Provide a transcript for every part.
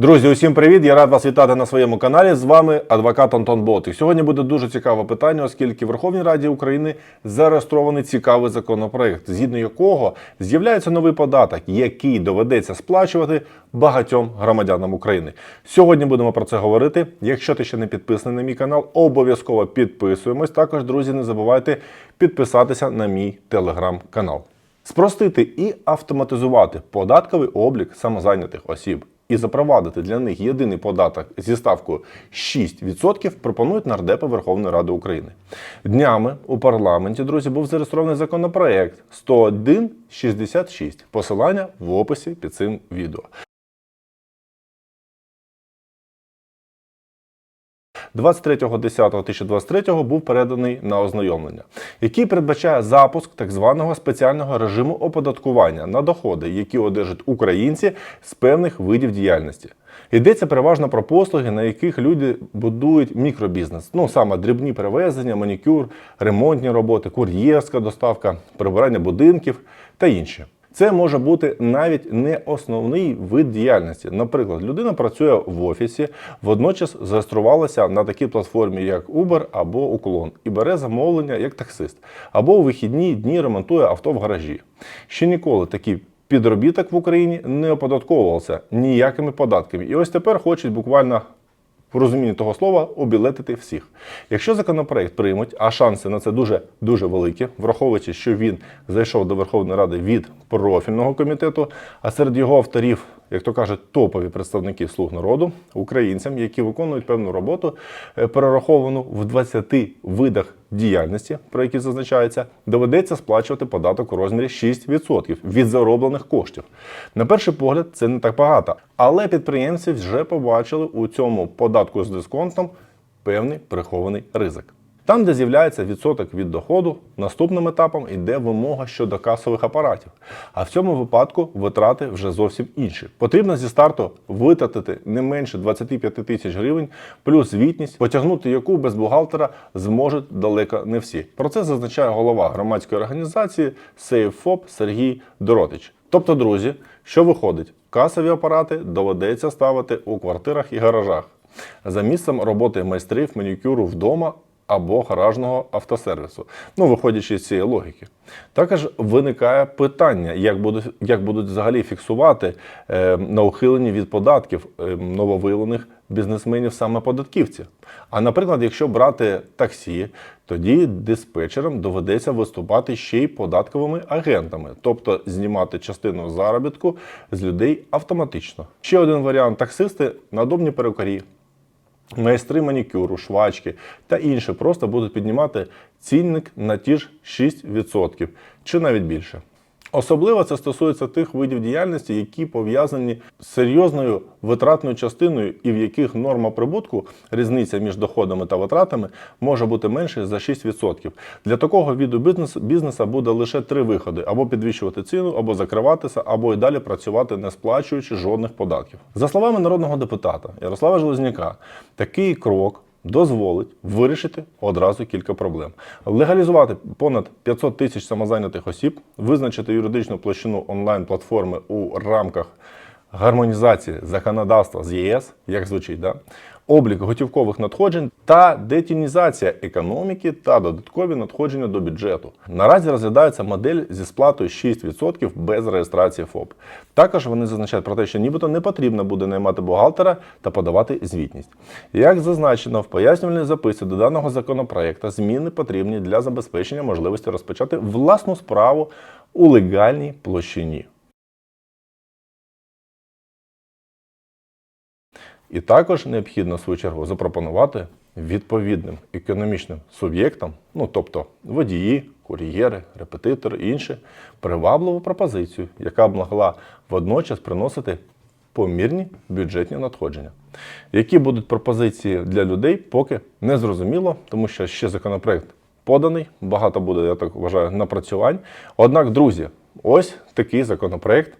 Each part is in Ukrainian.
Друзі, усім привіт! Я рад вас вітати на своєму каналі. З вами адвокат Антон Ботик. Сьогодні буде дуже цікаве питання, оскільки в Верховній Раді України зареєстрований цікавий законопроект, згідно якого з'являється новий податок, який доведеться сплачувати багатьом громадянам України. Сьогодні будемо про це говорити. Якщо ти ще не підписаний на мій канал, обов'язково підписуємось. Також, друзі, не забувайте підписатися на мій телеграм-канал. Спростити і автоматизувати податковий облік самозайнятих осіб і запровадити для них єдиний податок зі ставкою 6% пропонують нардепи Верховної Ради України. Днями у парламенті, друзі, був зареєстрований законопроект 10166. Посилання в описі під цим відео. 23.10.2023 був переданий на ознайомлення, який передбачає запуск так званого спеціального режиму оподаткування на доходи, які одержать українці з певних видів діяльності. Йдеться переважно про послуги, на яких люди будують мікробізнес. Ну саме дрібні перевезення, манікюр, ремонтні роботи, кур'єрська доставка, прибирання будинків та інше. Це може бути навіть не основний вид діяльності. Наприклад, людина працює в офісі, водночас зареєструвалася на такій платформі, як Uber або Уклон, і бере замовлення як таксист, або у вихідні дні ремонтує авто в гаражі. Ще ніколи такий підробіток в Україні не оподатковувався ніякими податками. І ось тепер хочуть буквально в розумінні того слова обілетити всіх. Якщо законопроект приймуть, а шанси на це дуже дуже великі, враховуючи, що він зайшов до Верховної Ради від профільного комітету, а серед його авторів, як то кажуть, топові представники слуг народу, українцям, які виконують певну роботу, е, перераховану в 20 видах діяльності, про які зазначається, доведеться сплачувати податок у розмірі 6% від зароблених коштів. На перший погляд, це не так багато, але підприємці вже побачили у цьому податку з дисконтом певний прихований ризик. Там, де з'являється відсоток від доходу, наступним етапом йде вимога щодо касових апаратів. А в цьому випадку витрати вже зовсім інші. Потрібно зі старту витратити не менше 25 тисяч гривень, плюс звітність, потягнути яку без бухгалтера зможуть далеко не всі. Про це зазначає голова громадської організації SafeFop Сергій Доротич. Тобто, друзі, що виходить? Касові апарати доведеться ставити у квартирах і гаражах за місцем роботи майстрів манікюру вдома або гаражного автосервісу. Ну, виходячи з цієї логіки. Також виникає питання, як будуть, як будуть взагалі фіксувати е, на ухиленні від податків е, нововиявлених бізнесменів саме податківців. А наприклад, якщо брати таксі, тоді диспетчерам доведеться виступати ще й податковими агентами, тобто знімати частину заробітку з людей автоматично. Ще один варіант таксисти надомні перукарі. Майстри манікюру, швачки та інше просто будуть піднімати цінник на ті ж 6% чи навіть більше. Особливо це стосується тих видів діяльності, які пов'язані з серйозною витратною частиною, і в яких норма прибутку, різниця між доходами та витратами, може бути менше за 6%. Для такого виду бізнесу бізнеса буде лише три виходи: або підвищувати ціну, або закриватися, або й далі працювати, не сплачуючи жодних податків. За словами народного депутата Ярослава Железняка, такий крок дозволить вирішити одразу кілька проблем: легалізувати понад 500 тисяч самозайнятих осіб, визначити юридичну площину онлайн-платформи у рамках гармонізації законодавства з ЄС, як звучить, да? облік готівкових надходжень та детінізація економіки та додаткові надходження до бюджету. Наразі розглядається модель зі сплатою 6% без реєстрації ФОП. Також вони зазначають про те, що нібито не потрібно буде наймати бухгалтера та подавати звітність. Як зазначено в пояснювальній записі до даного законопроекту, зміни потрібні для забезпечення можливості розпочати власну справу у легальній площині. І також необхідно в свою чергу запропонувати відповідним економічним суб'єктам, ну тобто водії, кур'єри, репетитори і інші, привабливу пропозицію, яка б могла водночас приносити помірні бюджетні надходження. Які будуть пропозиції для людей, поки не зрозуміло, тому що ще законопроект поданий, багато буде, я так вважаю, напрацювань. Однак, друзі, ось такий законопроект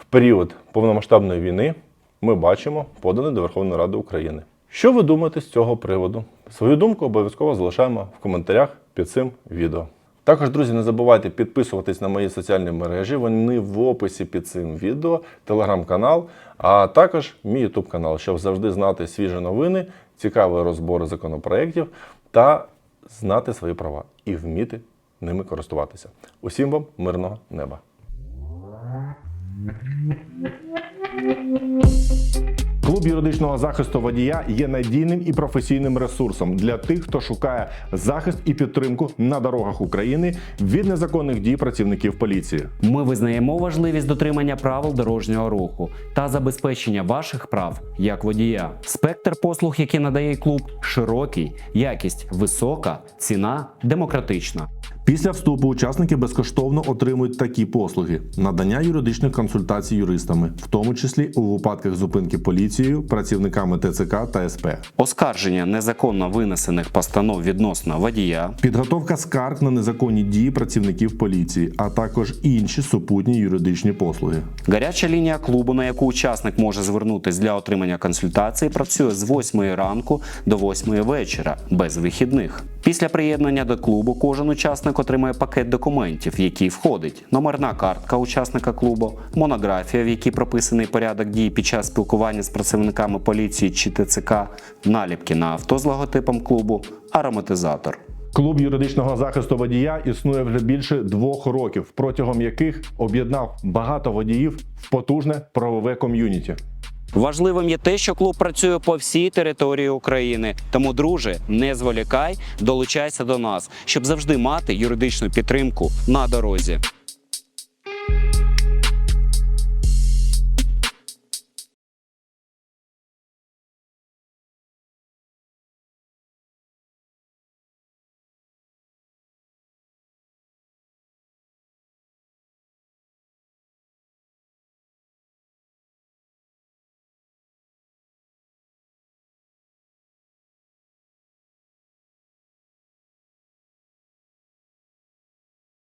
в період повномасштабної війни ми бачимо поданий до Верховної Ради України. Що ви думаєте з цього приводу? Свою думку обов'язково залишаємо в коментарях під цим відео. Також, друзі, не забувайте підписуватись на мої соціальні мережі. Вони в описі під цим відео, телеграм-канал, а також мій ютуб канал, щоб завжди знати свіжі новини, цікаві розбори законопроєктів та знати свої права і вміти ними користуватися. Усім вам мирного неба! Клуб юридичного захисту водія є надійним і професійним ресурсом для тих, хто шукає захист і підтримку на дорогах України від незаконних дій працівників поліції. Ми визнаємо важливість дотримання правил дорожнього руху та забезпечення ваших прав як водія. Спектр послуг, які надає клуб, широкий, якість висока, ціна демократична. Після вступу учасники безкоштовно отримують такі послуги: надання юридичних консультацій юристами, в тому числі у випадках зупинки поліцією, працівниками ТЦК та СП. Оскарження незаконно винесених постанов відносно водія, Підготовка скарг на незаконні дії працівників поліції, а також інші супутні юридичні послуги. Гаряча лінія клубу, на яку учасник може звернутись для отримання консультації, працює з 8 ранку до 8 вечора без вихідних. Після приєднання до клубу кожен учасник отримує пакет документів, в який входить номерна картка учасника клубу, монографія, в якій прописаний порядок дій під час спілкування з працівниками поліції чи ТЦК, наліпки на авто з логотипом клубу, ароматизатор. Клуб юридичного захисту водія існує вже більше двох років, протягом яких об'єднав багато водіїв в потужне правове ком'юніті. Важливим є те, що клуб працює по всій території України. Тому, друже, не зволікай, долучайся до нас, щоб завжди мати юридичну підтримку на дорозі.